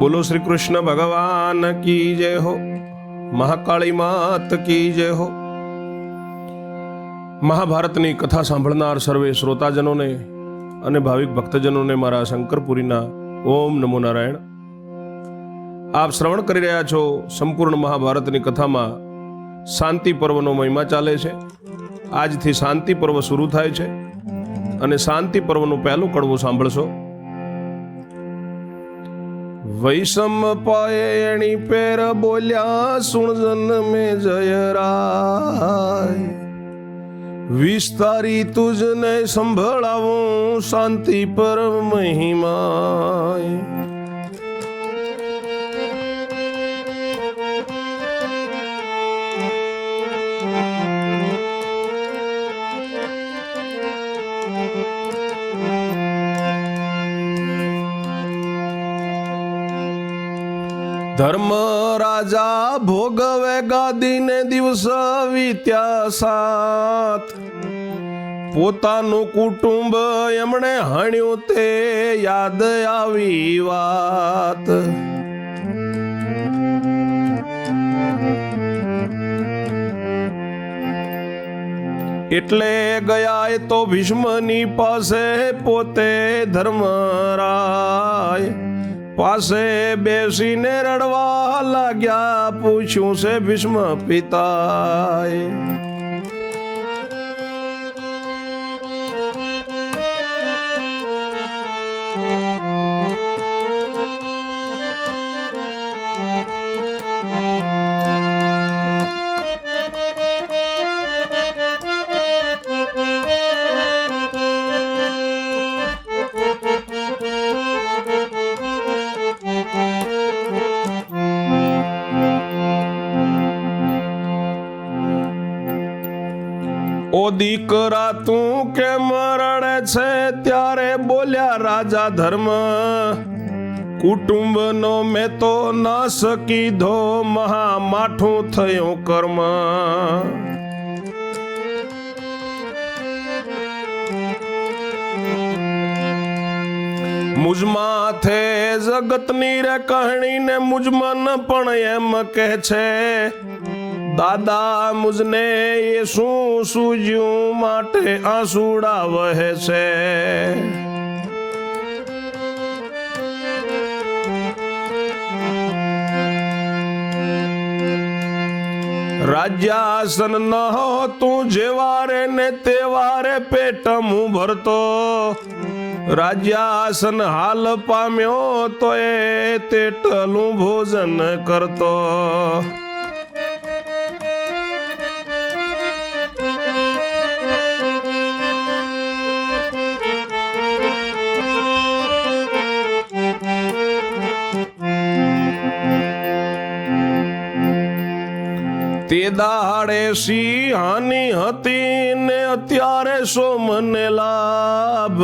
બોલો શ્રી કૃષ્ણ ભગવાન કી જય હો? મહાકાળી માત કી જય હો? મહાભારતની કથા સાંભળનાર સર્વે શ્રોતાજનોને અને ભાવિક ભક્તજનોને મારા શંકરપુરીના ઓમ નમો નારાયણ. આપ શ્રવણ કરી રહ્યા છો સંપૂર્ણ મહાભારતની કથામાં શાંતિ પર્વનો મહિમા ચાલે છે. આજથી શાંતિ પર્વ શરૂ થાય છે અને શાંતિ પર્વનું પહેલું કડવું સાંભળશો. વૈષમ પાયણી પેર બોલ્યા સુણજન મે જયરાય વિસ્તારી તુજને સંભળાવું શાંતિ પર મહિમાય. ધર્મ રાજા ભોગવે ગાદીને દિવસ વીત્યા સાત. પોતાનું કુટુંબ એમણે હણ્યું તે યાદ આવી વાત. એટલે ગયા એ તો ભીષ્મની પાસે પોતે ધર્મરાય. પાસે બેસીને રડવા લાગ્યા પૂછ્યું છે ભીષ્મ પિતાએ. દીકરા, તું કેમ રડે છે ત્યારે બોલ્યા રાજા ધર્મ. કુટુંબનો મેં તો નાશ કીધો મહા માઠું થયું કર્મ. મુજમાં થે જગતની રે કહાણીને મુજ મન પણ એમ કહે છે દાદા મુજને એ શું સૂજ્યું માટે આંસુડા વહે છે. રાજ્યાસન ન તું જેવારે ને તેવારે પેટ હું ભરતો. રાજ્યાસન હાલ પામ્યો તો એ તેટલું ભોજન કરતો. તે દાડે સિંહાની હતી ને અત્યારે સો મને લાભ.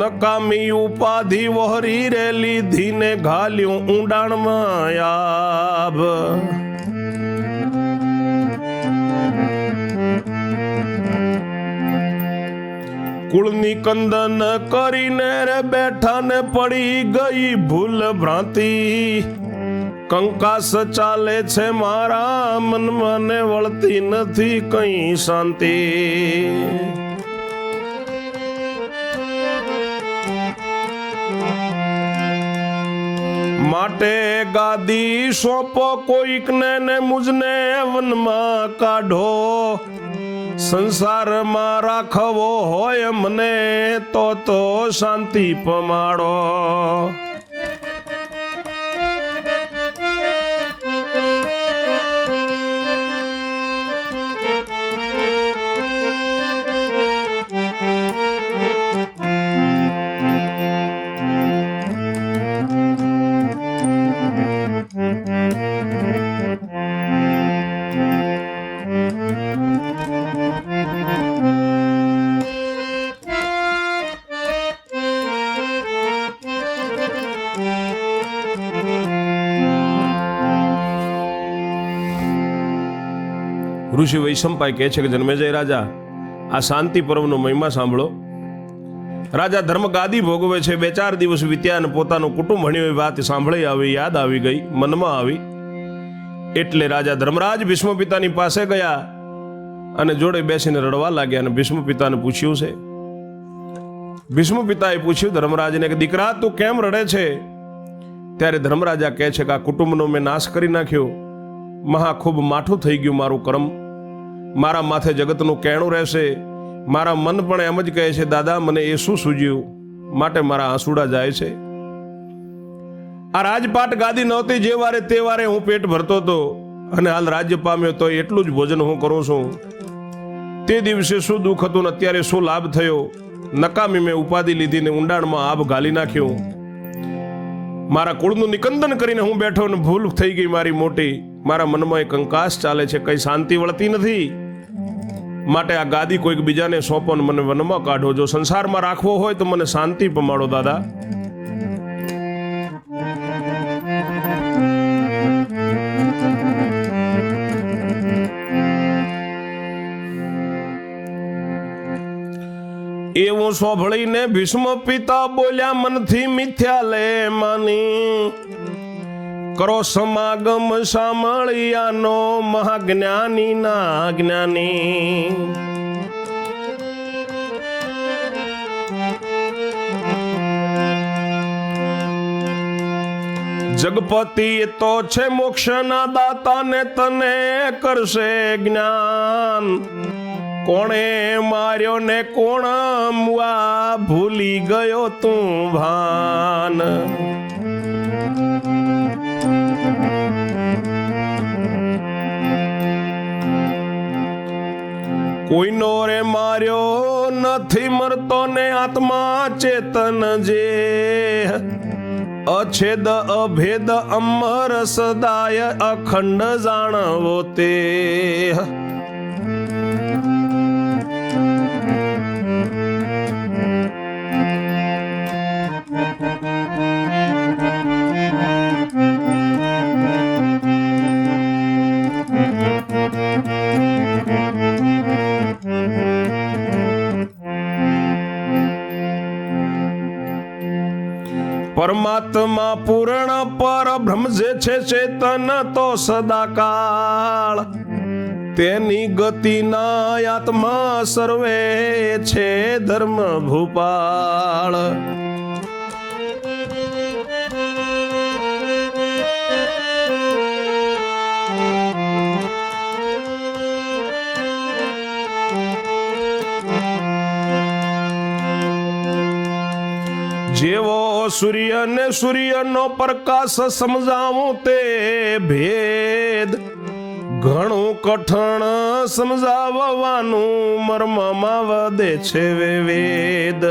નકામી ઉપાધિ વહરી રે લીધી ને ઘાલ્યું ઊંડાણમાં આભ કુળની કંદન કરીને રે બેઠા ને પડી ગઈ ભૂલ ભ્રાંતિ. કંકાસ ચાલે છે મારા મનમાં ને વળતી નથી કઈ શાંતિ. માટે ગાદી સોંપો કોઈકને ને મુજને વનમાં કાઢો. સંસારમાં રાખવો હોય મને તો તો શાંતિ પમાડો. ઋષિ વૈશંપાઈ કહે છે કે જન્મેજય રાજા. આ શાંતિ પર્વનો મહિમા સાંભળો. રાજા ધર્મ ગાદી ભોગવે છે. બે ચાર દિવસ વીત્યા અને પોતાનું કુટુંબ ભણ્યું વાત સાંભળી આવી, યાદ આવી ગઈ, મનમાં આવી. એટલે રાજા ધર્મરાજ ભીષ્મ પિતાની પાસે ગયા અને જોડે બેસીને રડવા લાગ્યા અને ભીષ્મ પિતાને પૂછ્યું છે ભીષ્મ પિતાએ પૂછ્યું, ધર્મરાજને કે દીકરા, તું કેમ રડે છે? ત્યારે ધર્મરાજા કહે છે કે આ કુટુંબનો મેં નાશ કરી નાખ્યો. મહા ખૂબ માઠું થઈ ગયું મારું કર્મ. મારા માથે જગતનું કહેણું રહેશે. મારા મન પણ એમ જ કહે છે, દાદા, મને એ શું સૂજ્યું. માટે મારા આંસુડા જાય છે. આ રાજપાટ ગાદી નહોતી જે વારે તે વારે હું પેટ ભરતો હતો. અને હાલ રાજ્ય પામ્યો તો એટલું જ ભોજન હું કરું છું. તે દિવસે શું દુઃખ હતું ને અત્યારે શું લાભ થયો? નકામી મેં ઉપાધિ લીધીને ઊંડાણમાં આભ ગાલી નાખ્યું. મારા કુળનું નિકંદન કરીને હું બેઠો ને ભૂલ થઈ ગઈ મારી મોટી. મારા મનમાં એક કંકાસ ચાલે છે, કઈ શાંતિ વળતી નથી. માટે આ ગાદી કોઈક બીજાને સોંપો મને વનમાં કાઢો. જો સંસારમાં રાખવો હોય તો મને શાંતિ પમાડો, દાદા. એવું સોભળીને ભીષ્મ પિતા બોલ્યા, મનથી મિથ્યા લે માની કરો સમાગમ સાંભળિયાનો મહાજ્ઞાની ના જ્ઞાની જગપતિ તો છે મોક્ષના દાતા ને તને કરશે જ્ઞાન. કોણે માર્યો ને કોણ ભૂલી ગયો તું ભાન? કોઈનો રે માર્યો નથી મરતો ને આત્મા ચેતન જે. અછેદ અભેદ અમર સદાય અખંડ જાણવો તે. સદાકાળ. તેની ગતિના આત્મા સર્વે છે ધર્મ ભૂપાળ સૂર્ય ને સૂર્યનો પ્રકાશ સમજાવું તે ભેદ. ઘણું કઠણ સમજાવવાનું મર્મમાં વધે છે વેદ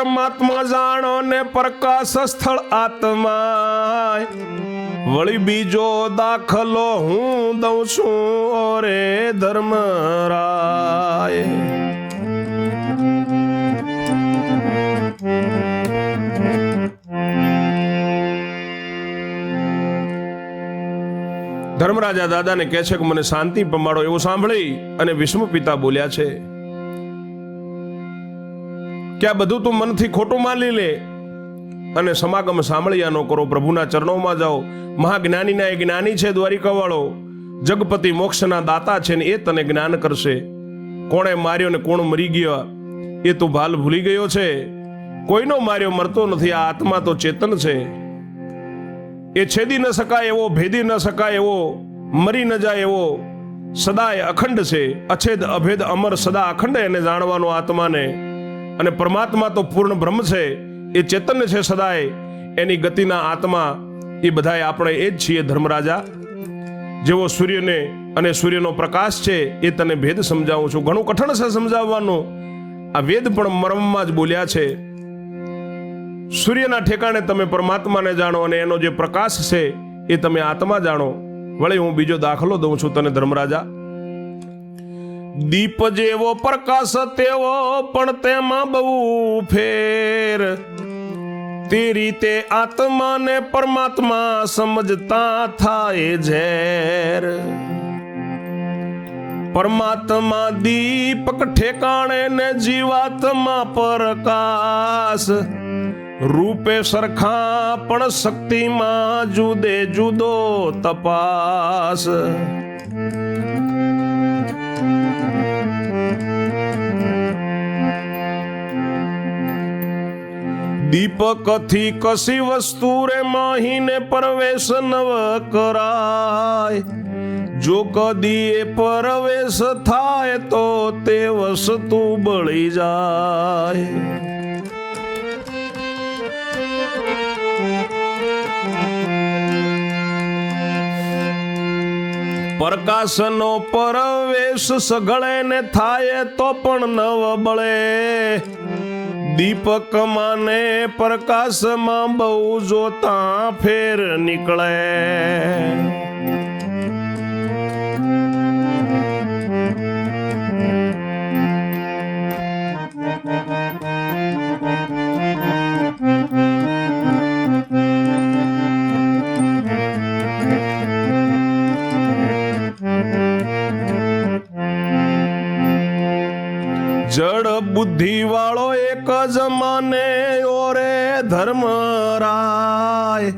પરમાત્મા જાણો ને પ્રકાશ સ્થળ આત્મા વળી બીજો દાખલો હું દઉં છું ઓરે ધર્મરાય. ધર્મરાજા દાદાને કહે છે કે મને શાંતિ પમાડો એવું સાંભળી અને વિષ્ણુ પિતા બોલ્યા છે કે આ બધું તું મનથી ખોટું માની લે. અને સમાગમ સાંભળ્યા ન કરો, પ્રભુના ચરણોમાં જાઓ. મહાજ્ઞાનીના એ જ્ઞાની છે દ્વારિકાવાળો જગપતિ મોક્ષના દાતા છે ને એ તને જ્ઞાન કરશે. કોણે માર્યો ને કોણ મરી ગયો, એ તું ભાલ ભૂલી ગયો છે. કોઈનો માર્યો મરતો નથી, આ આત્મા તો ચેતન છે. એ છેદી ન શકાય એવો, ભેદી ન શકાય એવો, મરી ન જાય એવો. સદાય અખંડ છે, અછેદ અભેદ અમર સદા અખંડ, એને જાણવાનો આત્માને અને પરમાત્મા તો પૂર્ણ બ્રહ્મ છે, એ ચેતન્ય છે સદાય. એની ગતિના આત્મા એ બધાય આપણે એ જ છીએ ધર્મરાજા. જેવો સૂર્યને અને સૂર્યનો પ્રકાશ છે, એ તને ભેદ સમજાવું છું. ઘણું કઠણ છે સમજાવવાનું. આ વેદ પણ મર્મમાં જ બોલ્યા છે. સૂર્યના ઠેકાણે તમે પરમાત્માને જાણો અને એનો જે પ્રકાશ છે, એ તમે આત્મા જાણો. વળી હું બીજો દાખલો દઉં છું તને ધર્મરાજા. દીપ જેવો પ્રકાશ તેવો પણ તેમાં બહુ ફેર. તે રીતે આત્માને પરમાત્મા સમજતા થાય ઝેર. પરમાત્મા દીપક ઠેકાણે ને જીવાત્મા પ્રકાશ. રૂપે સરખા પણ શક્તિમાં જુદે જુદો તપાસ. દીપકથી કશી વસ્તુ રે માહીને પ્રવેશ નવ કરાય. જો કદી એ પ્રવેશ થાય તો તે વસ્તુ બળી જાય. પ્રકાશનો પરવેશ સગળે ને થાય તો પણ નવ બળે. દીપક માને પ્રકાશમાં બહુ જોતા ફેર નીકળે. જડ બુદ્ધિ વાળો એક જ માને ઓરે ધર્મરાય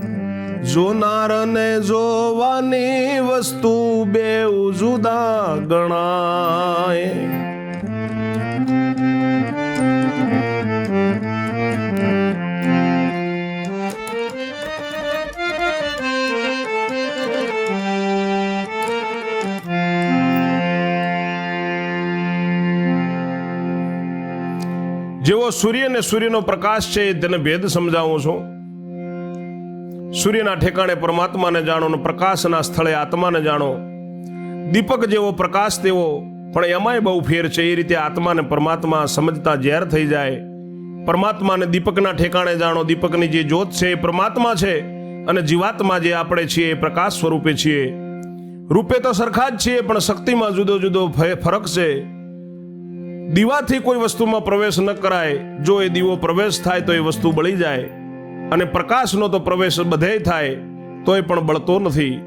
જોનાર ને જોવાની વસ્તુ બે જુદા ગણાય. સૂર્ય અને સૂર્યનો પ્રકાશ છે તેને ભેદ સમજાવું છું. સૂર્યના ઠેકાણે પરમાત્માને જાણો પ્રકાશના સ્થળે આત્માને જાણો. દીપક જેવો પ્રકાશ તેવો, પણ એમાંય બહુ ફેર છે. એ રીતે આત્માને પરમાત્મા સમજતા ઝેર થઈ જાય. પરમાત્માને દીપકના ઠેકાણે જાણો. દીપકની જે જ્યોત છે એ પરમાત્મા છે અને જીવાત્મા જે આપણે છીએ એ પ્રકાશ સ્વરૂપે છીએ. રૂપે તો સરખા જ છીએ, પણ શક્તિમાં જુદો જુદો ફરક છે. દીવાથી કોઈ વસ્તુમાં પ્રવેશ ન કરાય. જો એ દીવો પ્રવેશ થાય તો એ વસ્તુ બળી જાય. અને પ્રકાશનો તો પ્રવેશ બધે થાય, તોય પણ બળતો નથી.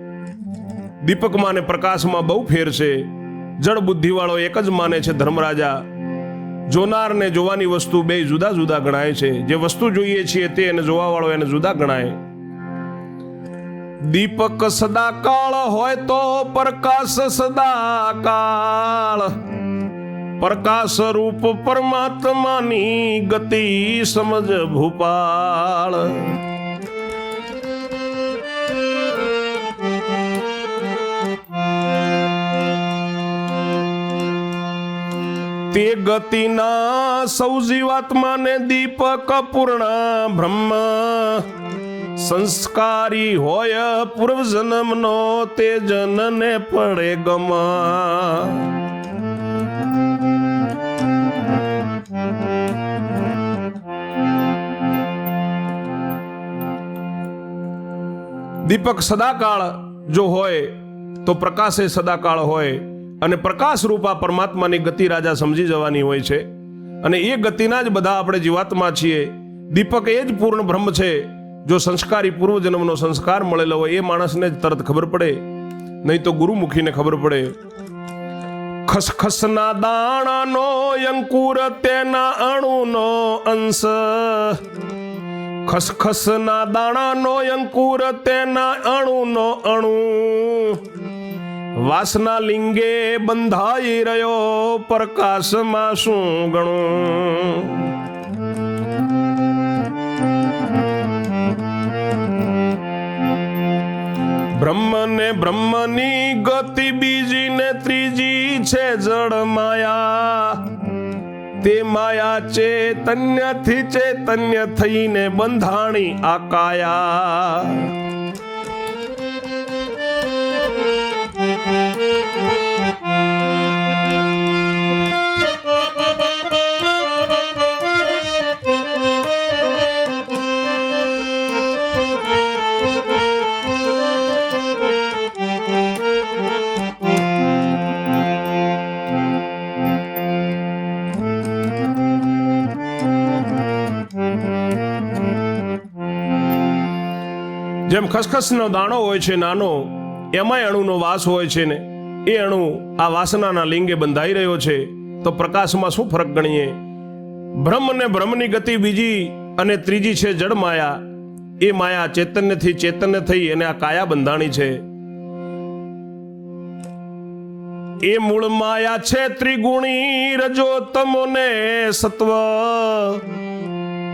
દીપકમાં અને પ્રકાશમાં બહુ ફેર છે. જળ બુદ્ધિવાળો એક જ માને છે ધર્મરાજા. જોનારને જોવાની વસ્તુ બે જુદા જુદા ગણાય છે. જે વસ્તુ જોઈએ છીએ તે એને જોવાવાળો એને જુદા ગણાય. દીપક સદાકાળ હોય તો પ્રકાશ સદાકાળ પ્રકાશ રૂપ પરમાત્માની ગતિ સમજ ભૂપાળ. તે ગતિના સૌ જીવાત્માને દીપક પૂર્ણ બ્રહ્મ. સંસ્કારી હોય પૂર્વ જન્મનો તે જનને પડે ગમા. દીપક સદાકાળ જો હોય, તો પ્રકાશે સદાકાળ હોય. અને પ્રકાશ રૂપા પરમાત્માની ગતિ રાજા સમજી જવાની હોય છે. અને એ ગતિના જ બધા આપણે જીવાત્મા છીએ. દીપક એ જ પૂર્ણ બ્રહ્મ છે, જો સંસ્કારી પૂર્વજન્મનો સંસ્કાર મળેલો હોય, એ માણસને જ તરત ખબર પડે. નહીં તો ગુરુમુખીને ખબર પડે. ખસખસના દાણાનો અંકુર તેના અણુનો અંશ. ખસખસના દાણાનો અંકુર તેના અણુનો અણુ. વાસના લિંગે બંધાઈ રહ્યો પ્રકાશમાં શું ગણું? બ્રહ્મ ને બ્રહ્મની ગતિ બીજી ને ત્રીજી છે જળ માયા. તે માયા ચેતન્યથી ચેતન્ય થઈને બંધાણી આકાયા. જેમ ખસખસનો દાણો હોય છે નાનો, એમાંય અણુનો વાસ હોય છે ને, એ અણુ આ વાસનાના લિંગે બંધાઈ રહ્યો છે, તો પ્રકાશમાં શું ફરક ગણીએ? બ્રહ્મ ને બ્રહ્મની ગતિ બીજી અને ત્રીજી છે જડ માયા. એ માયા ચૈતન્યથી ચેતન્ય થઈ અને આ કાયા બંધાણી છે. એ મૂળ માયા છે ત્રિગુણી રજો તમોને સત્વ.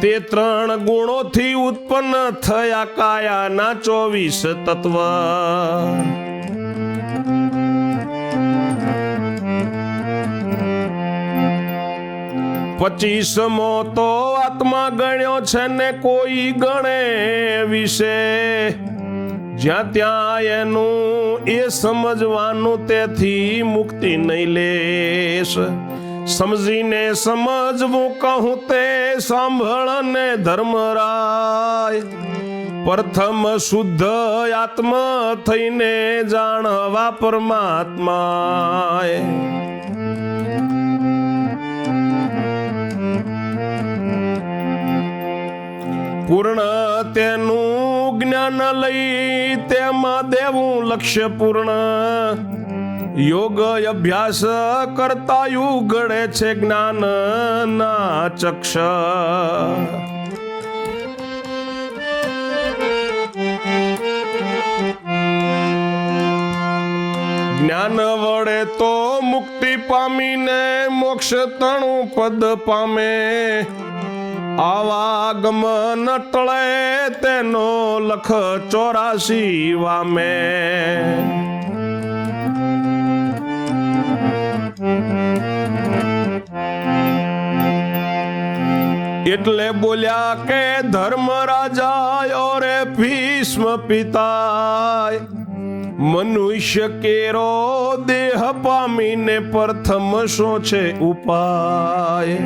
તે ત્રણ ગુણોથી ઉત્પન્ન થયા કાયાના ચોવીસ તત્વ. પચીસમો તો આત્મા ગણ્યો છે ને કોઈ ગણે વિશે. જ્યાં ત્યાં એનું એ સમજવાનું તેથી મુક્તિ નહીં લેશ. સમજીને સમજવું કહું તે સાંભળને ધર્મરાય. પ્રથમ શુદ્ધ આત્મ થઈને જાણવા પરમાત્માએ પૂર્ણ તેનું જ્ઞાન લઈ તેમાં દેવું લક્ષ્ય પૂર્ણ. યોગ અભ્યાસ કરતા યુગડે છે જ્ઞાન ના ચક્ષ જ્ઞાન વડે તો મુક્તિ પામીને મોક્ષ તણું પદ પામે. આવા ગમન ટળે તેનો લખ ચોરાસી વામે. એટલે બોલ્યા કે ધર્મ રાજા રે ભીષ્મ પિતાય. મનુષ્ય કેરો દેહ પામીને પ્રથમ શો છે ઉપાય.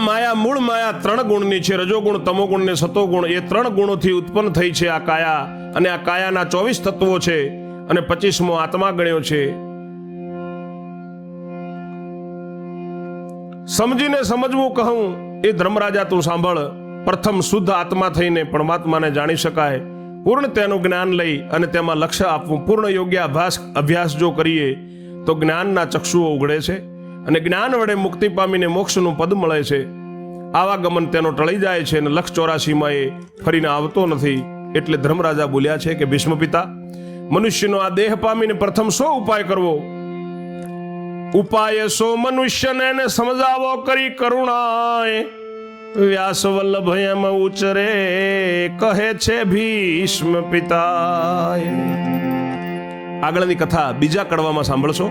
માયા મૂળ માયા ત્રણ ગુણની છે. રજોગુણ, તમોગુણ ને સતોગુણ એ ત્રણ ગુણોથી ઉત્પન્ન થઈ છે આ કાયા. અને આ કાયાના ચોવીસ તત્વો છે. અને પચીસમો આત્મા ગણ્યો છે. સમજીને સમજવું કહું, એ ધર્મરાજા તું સાંભળ. પ્રથમ શુદ્ધ આત્મા થઈને પરમાત્માને જાણી શકાય. પૂર્ણ તેનું જ્ઞાન લઈ અને તેમાં લક્ષ્ય આપવું. પૂર્ણ યોગ્ય અભ્યાસ અભ્યાસ જો કરીએ, તો જ્ઞાનના ચક્ષુઓ ઉઘડે છે. અને જ્ઞાન વડે મુક્તિ પામીને મોક્ષનું પદ મળે છે. આવાગમન તેનો ટળી જાય છે અને લક્ષ ચોરાસીમાં એ ફરીને આવતો નથી. એટલે ધર્મરાજા બોલ્યા છે કે, ભીષ્મ પિતા, મનુષ્યનો આ દેહ પામીને પ્રથમ શો ઉપાય કરવો? ઉપાય સો મનુષ્યને સમજાવો કરી કરુણાય વ્યાસ વલ્લભ એમ ઉચરે, કહે છે ભીષ્મ પિતાય આગળની કથા બીજા કડવામાં સાંભળશો.